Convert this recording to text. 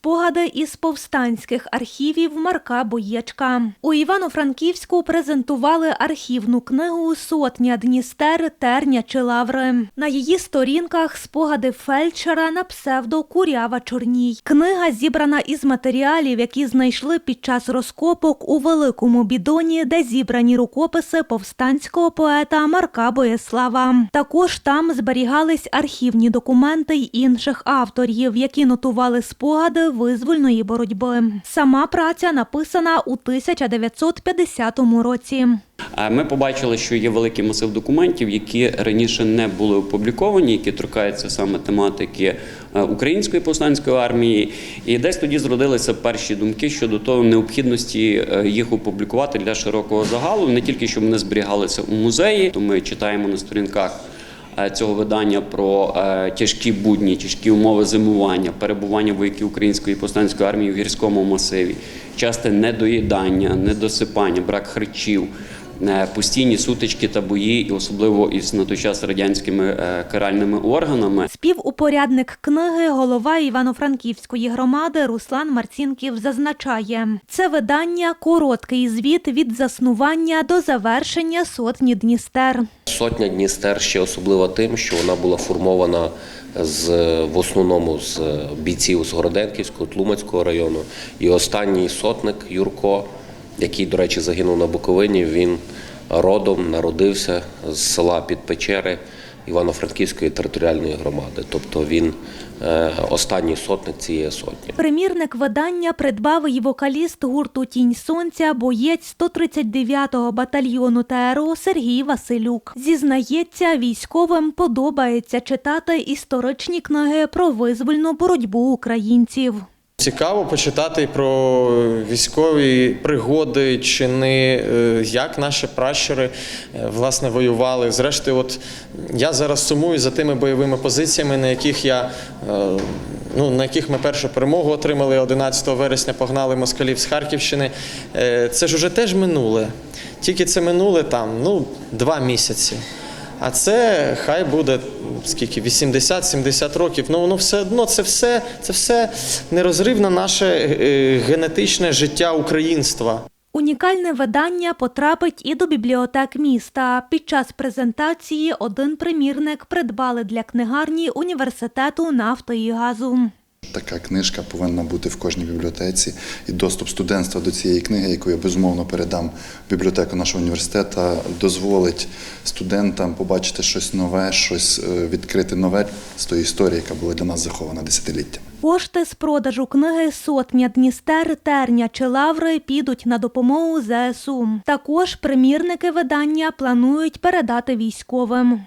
спогади із повстанських архівів Марка Боєчка. У Івано-Франківську презентували архівну книгу Сотня Дністер, Терня чи Лаври. На її сторінках спогади фельдшера на псевдо Курява Чорній. Книга зібрана із матеріалів, які знайшли під час розкопок у великому бідоні, де зібрані рукописи повстанського поета Марка Боєслава. Також там зберігались архівні документи й інших авторів, які нотували спогади визвольної боротьби. Сама праця написана у 1950 році. Ми побачили, що є великий масив документів, які раніше не були опубліковані, які торкаються саме тематики е, української повстанської армії. І десь тоді зродилися перші думки щодо того необхідності е, їх опублікувати для широкого загалу, не тільки щоб вони зберігалися у музеї, то ми читаємо на сторінках. Е, Цього видання про е, тяжкі будні, тяжкі умови зимування, перебування вояків української повстанської армії в гірському масиві, часте недоїдання, недосипання, брак харчів, постійні сутички та бої, і особливо із на той час радянськими е, каральними органами. Співупорядник книги, голова Івано-Франківської громади Руслан Марцінків зазначає, це видання короткий звіт від заснування до завершення сотні Дністер. Сотня Дністер ще особлива тим, що вона була формована з в основному з бійців з Городенківського, Тлумацького району. І останній сотник Юрко, який, до речі, загинув на Буковині, він родом народився з села Підпечери Івано-Франківської територіальної громади. Тобто він е, останній сотник цієї сотні. Примірник видання придбав і вокаліст гурту Тінь сонця, боєць 139-го батальйону ТРО Сергій Василюк. Зізнається, військовим подобається читати історичні книги про визвольну боротьбу українців. Цікаво почитати про військові пригоди, чини, е, як наші пращури е, власне воювали. Зрештою, от я зараз сумую за тими бойовими позиціями, на яких я. е, Ну, на яких ми першу перемогу отримали 11 вересня, погнали москалів з Харківщини. Це ж уже теж минуле. Тільки це минуле там, ну, два місяці. А це хай буде скільки 80-70 років. Ну воно все одно це все, це все нерозривне наше е, генетичне життя українства. Унікальне видання потрапить і до бібліотек міста. Під час презентації один примірник придбали для книгарні університету нафти і газу. Така книжка повинна бути в кожній бібліотеці, і доступ студентства до цієї книги, яку я безумовно передам в бібліотеку нашого університету, дозволить студентам побачити щось нове, щось е, відкрити нове з тої історії, яка була для нас захована десятиліттями. Кошти з продажу книги Сотня Дністер, Терня чи Лаври підуть на допомогу ЗСУ. Також примірники видання планують передати військовим.